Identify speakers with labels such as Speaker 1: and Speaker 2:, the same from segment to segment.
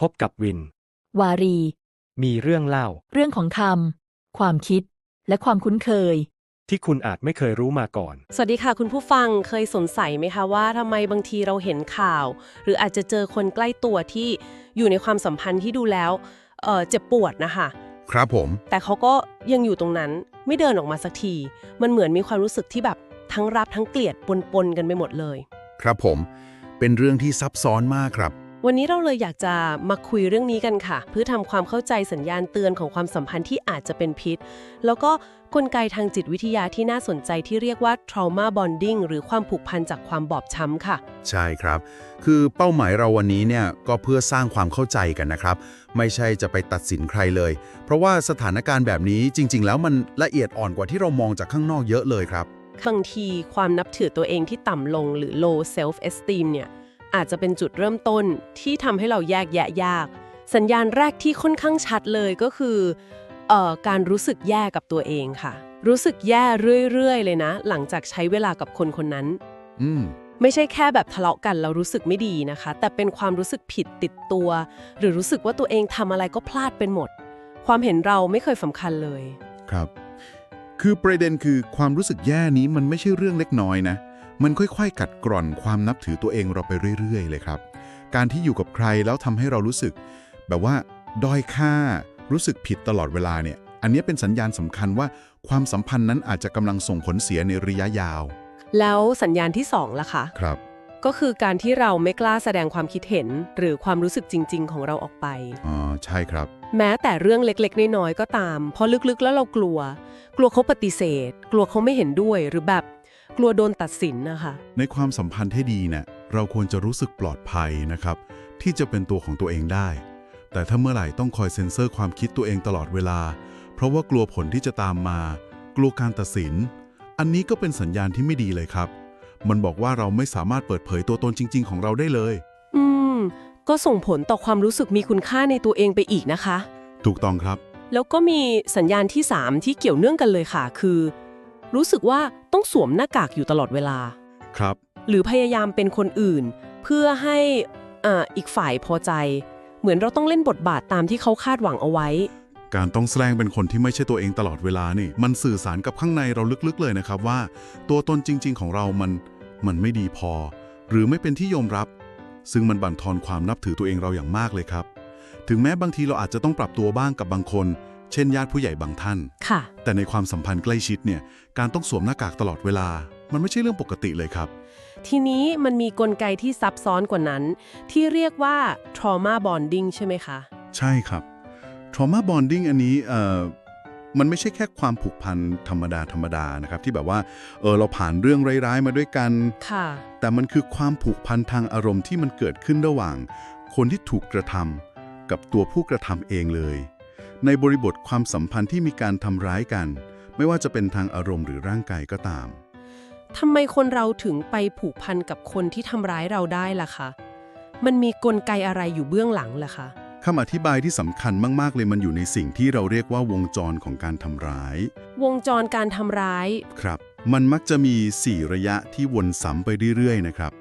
Speaker 1: พบกับวิน
Speaker 2: วารี
Speaker 1: มีเรื่องเล่า
Speaker 2: เรื่องของคำความคิด และความคุ้นเคย
Speaker 1: ที่คุณอาจไม่เคยรู้มาก่อน
Speaker 3: สวัสดีค่ะคุณผู้ฟังเคยสงสัยไหมคะว่าทำไมบางทีเราเห็นข่าว หรืออาจจะเจอคนใกล้ตัวที่อยู่ในความสัมพันธ์ที่ดูแล้วเอ่อเจ็บปวดนะคะ
Speaker 4: ครับผม
Speaker 3: แต่เขาก็ยังอยู่ตรงนั้นไม่เดินออกมาสักที มันเหมือนมีความรู้สึกที่แบบทั้งรักทั้งเกลียดปนๆกันไปหมดเลย
Speaker 4: ครับผม เป็นเรื่องที่ซับซ้อนมากครับ
Speaker 3: วันนี้เราเลยอยากจะมาคุยเรื่องนี้กันค่ะ เพื่อทำความเข้าใจสัญญาณเตือนของความสัมพันธ์ที่อาจจะเป็นพิษ แล้วก็กลไกทางจิตวิทยาที่น่าสนใจที่เรียกว่า trauma bonding หรือความผูกพันจากความบอบช้ำค่ะ
Speaker 4: ใช่ครับ คือเป้าหมายเราวันนี้เนี่ยก็เพื่อสร้างความเข้าใจกันนะครับ ไม่ใช่จะไปตัดสินใครเลย เพราะว่าสถานการณ์แบบนี้จริง ๆ แล้วมันละเอียดอ่อนกว่าที่เรามองจากข้างนอกเยอะเลยครับ
Speaker 3: บางทีความนับถือตัวเองที่ต่ำลงหรือ low self esteem เนี่ย อาจจะเป็นจุดเริ่มต้นที่ทำให้เราแยกแยะยาก สัญญาณแรกที่ค่อนข้างชัดเลยก็คือเอ่อการรู้สึกแย่กับตัวเองค่ะ รู้สึกแย่เรื่อยๆ เลยนะ หลังจากใช้เวลากับคนคนนั้น
Speaker 4: อืม
Speaker 3: ไม่ใช่แค่แบบทะเลาะกันแล้วรู้สึกไม่ดีนะคะ แต่เป็นความรู้สึกผิดติดตัว หรือรู้สึกว่าตัวเองทำอะไรก็พลาดเป็นหมด ความเห็นเราไม่เคยสำคัญเลย
Speaker 5: ครับ คือประเด็นคือความรู้สึกแย่นี้มันไม่ใช่เรื่องเล็กน้อยนะ มันค่อยๆ กัดกร่อนความนับถือตัวเองเราไปเรื่อยๆ เลยครับ การที่อยู่กับใครแล้วทำให้เรารู้สึก แบบว่าด้อยค่า รู้สึกผิดตลอดเวลาเนี่ย อันนี้เป็นสัญญาณสำคัญว่าความสัมพันธ์นั้นอาจจะกำลังส่งผลเสียในระยะยาว
Speaker 3: แล้วสัญญาณที่สองล่ะคะ
Speaker 5: ครับ
Speaker 3: ก็คือการที่เราไม่กล้าแสดงความคิดเห็น หรือความรู้สึกจริง ๆ ของเราออกไป
Speaker 5: อ๋อ ใช่ครับ
Speaker 3: แม้แต่เรื่องเล็กๆ น้อยๆ ก็ตาม พอลึกๆ แล้วเรากลัว กลัวเขาปฏิเสธ กลัวเขาไม่เห็นด้วย หรือแบบ กลัวโดนตัดสินนะคะ
Speaker 5: ในความสัมพันธ์ที่ดีเนี่ยเราควรจะรู้สึกปลอดภัยนะครับ ที่จะเป็นตัวของตัวเองได้ แต่ถ้าเมื่อไหร่ต้องคอยเซ็นเซอร์ความคิดตัวเองตลอดเวลา เพราะว่ากลัวผลที่จะตามมา กลัวการตัดสิน อันนี้ก็เป็นสัญญาณที่ไม่ดีเลยครับ มันบอกว่าเราไม่สามารถเปิดเผยตัวตนจริง ๆ ของเราได้เลย
Speaker 3: อืม ก็ส่งผลต่อความรู้สึกมีคุณค่าในตัวเองไปอีกนะคะ
Speaker 5: ถูกต้องครับ
Speaker 3: แล้วก็มีสัญญาณที่ 3 ที่เกี่ยวเนื่องกันเลยค่ะ คือ รู้สึกว่าต้องสวมหน้ากากอยู่ตลอดเวลา
Speaker 5: ครับ
Speaker 3: หรือพยายามเป็นคนอื่น เพื่อให้อ่าอีกฝ่ายพอใจ เหมือนเราต้องเล่นบทบาทตามที่เขาคาดหวังเอาไว้
Speaker 5: การต้องแสดงเป็นคนที่ไม่ใช่ตัวเองตลอดเวลานี่ มันสื่อสารกับข้างในเราลึกๆเลยนะครับว่า ตัวตนจริง ๆ ของเรามันมันไม่ดีพอ หรือไม่เป็นที่ยอมรับ ซึ่งมันบั่นทอนความนับถือตัวเองเราอย่างมากเลยครับ ถึงแม้บางทีเราอาจจะต้องปรับตัวบ้างกับบางคน เช่นญาติผู้ใหญ่บางท่าน
Speaker 3: ค่ะ
Speaker 5: แต่ในความสัมพันธ์ใกล้ชิดเนี่ยการต้องสวมหน้ากากตลอดเวลา มันไม่ใช่เรื่องปกติเลยครับ
Speaker 3: ทีนี้มันมีกลไกที่ซับซ้อนกว่านั้น ที่เรียกว่า trauma bonding ใช่ไหมคะ
Speaker 5: ใช่ครับ trauma bonding อันนี้เอ่อมันไม่ใช่แค่ความผูกพันธรรมดาธรรมดานะครับ ที่แบบว่าเออเราผ่านเรื่องร้ายๆมาด้วยกัน
Speaker 3: ค่ะ
Speaker 5: แต่มันคือความผูกพันทางอารมณ์ที่มันเกิดขึ้นระหว่าง คนที่ถูกกระทำกับตัวผู้กระทำเองเลย ในบริบทความสัมพันธ์ที่มีการทำร้ายกัน ไม่ว่าจะเป็นทางอารมณ์หรือร่างกายก็ตาม
Speaker 3: ทำไมคนเราถึงไปผูกพันกับคนที่ทำร้ายเราได้ล่ะคะ มันมีกลไกอะไรอยู่เบื้องหลังล่ะคะ
Speaker 5: คำอธิบายที่สำคัญมาก ๆ เลยมันอยู่ในสิ่งที่เราเรียกว่าวงจรของการทำร้าย
Speaker 3: วงจรการทำร้าย
Speaker 5: ครับ มันมักจะมี 4 ระยะที่วนซ้ำไปเรื่อย ๆ นะครับ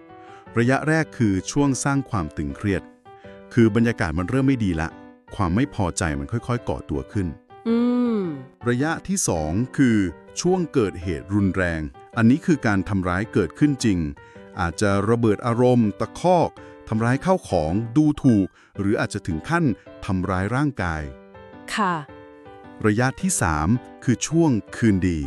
Speaker 5: ระยะแรกคือช่วงสร้างความตึงเครียด คือบรรยากาศมันเริ่มไม่ดีละ ความไม่พอใจมันค่อยๆ ก่อตัวขึ้น
Speaker 3: อืม
Speaker 5: ระยะที่ 2 คือช่วงเกิดเหตุรุนแรง อันนี้คือการทำร้ายเกิดขึ้นจริง อาจจะระเบิดอารมณ์ ตะคอกทำร้ายเข้าของดูถูก หรืออาจจะถึงขั้นทำร้ายร่างกาย
Speaker 3: ค่ะ
Speaker 5: ระยะที่ 3 คือช่วงคืนดี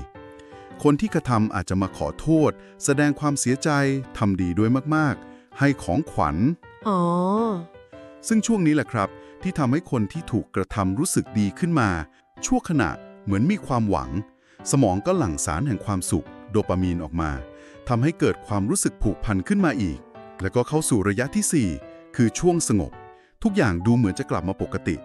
Speaker 5: คนที่กระทำอาจจะมาขอโทษ แสดงความเสียใจทำดีด้วยมากๆ ให้ของขวัญ
Speaker 3: อ๋อ
Speaker 5: ซึ่งช่วงนี้แหละครับ ที่ทำให้คนที่ถูกกระทำรู้สึกดีขึ้นมา ชั่วขณะเหมือนมีความหวัง สมองก็หลั่งสารแห่งความสุข โดปามีนออกมาทำให้เกิดความรู้สึกผูกพันขึ้นมาอีก แล้วก็เข้าสู่ระยะทีสี่ 4 คือช่วงสงบ ทุกอย่างดูเหมือนจะกลับมาปกติ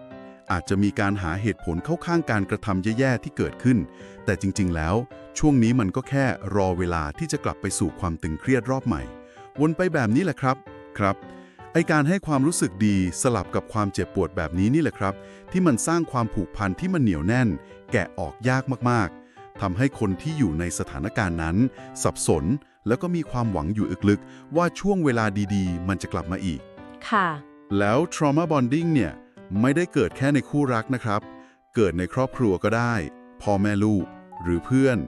Speaker 5: อาจจะมีการหาเหตุผลเข้าข้างการกระทำแย่ๆที่เกิดขึ้น แต่จริง ๆ แล้ว ช่วงนี้มันก็แค่รอเวลาที่จะกลับไปสู่ความตึงเครียดรอบใหม่ วนไปแบบนี้แหละครับ ครับ ไอการให้ความรู้สึกดีสลับกับความเจ็บปวดแบบนี้นี่แหละครับ ที่มันสร้างความผูกพันที่มันเหนียวแน่น แกะออกยากมากๆทำให้คนที่อยู่ในสถานการณ์นั้น สับสนแล้วก็มีความหวังอยู่อึกลึก ว่าช่วงเวลาดีๆ มันจะกลับมาอีก
Speaker 3: ค่ะ
Speaker 5: แล้ว trauma bonding เนี่ย ไม่ได้เกิดแค่ในคู่รักนะครับ เกิดในครอบครัวก็ได้ พ่อแม่ลูก หรือเพื่อน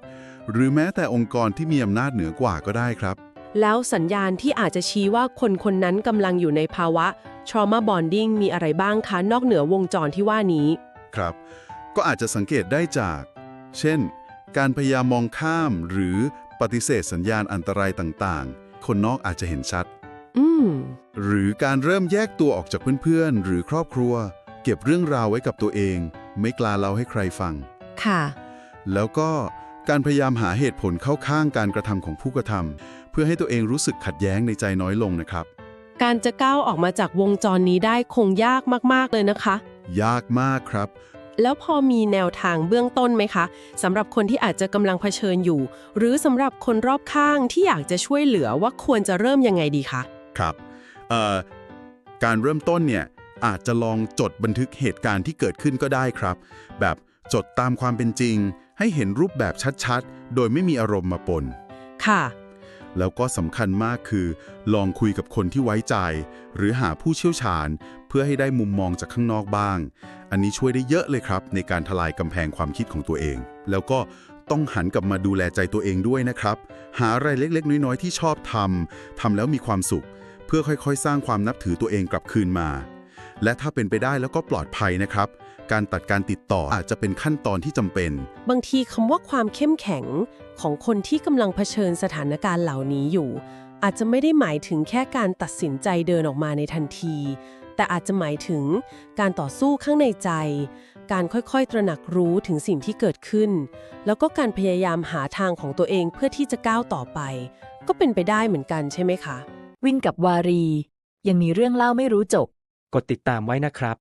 Speaker 5: หรือแม้แต่องค์กรที่มีอำนาจเหนือกว่าก็ได้ครับ
Speaker 3: แล้วสัญญาณที่อาจจะชี้ว่าคนคนนั้นกำลังอยู่ในภาวะ trauma bonding มีอะไรบ้างคะนอกเหนือวงจรที่ว่านี้
Speaker 5: ครับ ก็อาจจะสังเกตได้จาก เช่น การพยายามมองข้ามหรือปฏิเสธสัญญาณอันตรายต่างๆ คนนอกอาจจะเห็นชัด
Speaker 3: อืม
Speaker 5: หรือการเริ่มแยกตัวออกจากเพื่อนๆ หรือครอบครัว เก็บเรื่องราวไว้กับตัวเอง ไม่กล้าเล่าให้ใครฟัง
Speaker 3: ค่ะ
Speaker 5: แล้วก็การพยายามหาเหตุผลเข้าข้างการกระทำของผู้กระทำเพื่อให้ตัวเองรู้สึกขัดแย้งในใจน้อยลงนะครับ
Speaker 3: การจะก้าวออกมาจากวงจรนี้ได้คงยากมาก ๆ เลยนะคะ
Speaker 5: ยากมากครับ
Speaker 3: แล้วพอมีแนวทางเบื้องต้นไหมคะสำหรับคนที่อาจจะกำลังเผชิญอยู่ หรือสำหรับคนรอบข้างที่อยากจะช่วยเหลือว่าควรจะเริ่มยังไงดีคะ
Speaker 5: ครับเอ่อการเริ่มต้นเนี่ยอาจจะลองจดบันทึกเหตุการณ์ที่เกิดขึ้นก็ได้ครับ แบบจดตามความเป็นจริง ให้เห็นรูปแบบชัดๆ โดยไม่มีอารมณ์มาปน
Speaker 3: ค่ะ
Speaker 5: แล้วก็สำคัญมากคือ ลองคุยกับคนที่ไว้ใจ หรือหาผู้เชี่ยวชาญ เพื่อให้ได้มุมมองจากข้างนอกบ้าง อันนี้ช่วยได้เยอะเลยครับ ในการทลายกำแพงความคิดของตัวเอง แล้วก็ต้องหันกลับมาดูแลใจตัวเองด้วยนะครับ หาอะไรเล็กๆ น้อยๆ ที่ชอบทำทำแล้วมีความสุข เพื่อค่อยๆ สร้างความนับถือตัวเองกลับคืนมา และถ้าเป็นไปได้แล้วก็ปลอดภัยนะครับ การตัดการติดต่ออาจจะเป็นขั้นตอนที่จำเป็น
Speaker 3: บางทีคำว่าความเข้มแข็งของคนที่กำลังเผชิญสถานการณ์เหล่านี้อยู่ อาจจะไม่ได้หมายถึงแค่การตัดสินใจเดินออกมาในทันที แต่อาจจะหมายถึงการต่อสู้ข้างในใจ การค่อยๆ ตระหนักรู้ถึงสิ่งที่เกิดขึ้น แล้วก็การพยายามหาทางของตัวเองเพื่อที่จะก้าวต่อไป ก็เป็นไปได้เหมือนกันใช่ไหมคะ
Speaker 2: วินกับวารี ยังมีเรื่องเล่าไม่รู้จบ
Speaker 1: กดติดตามไว้นะครับ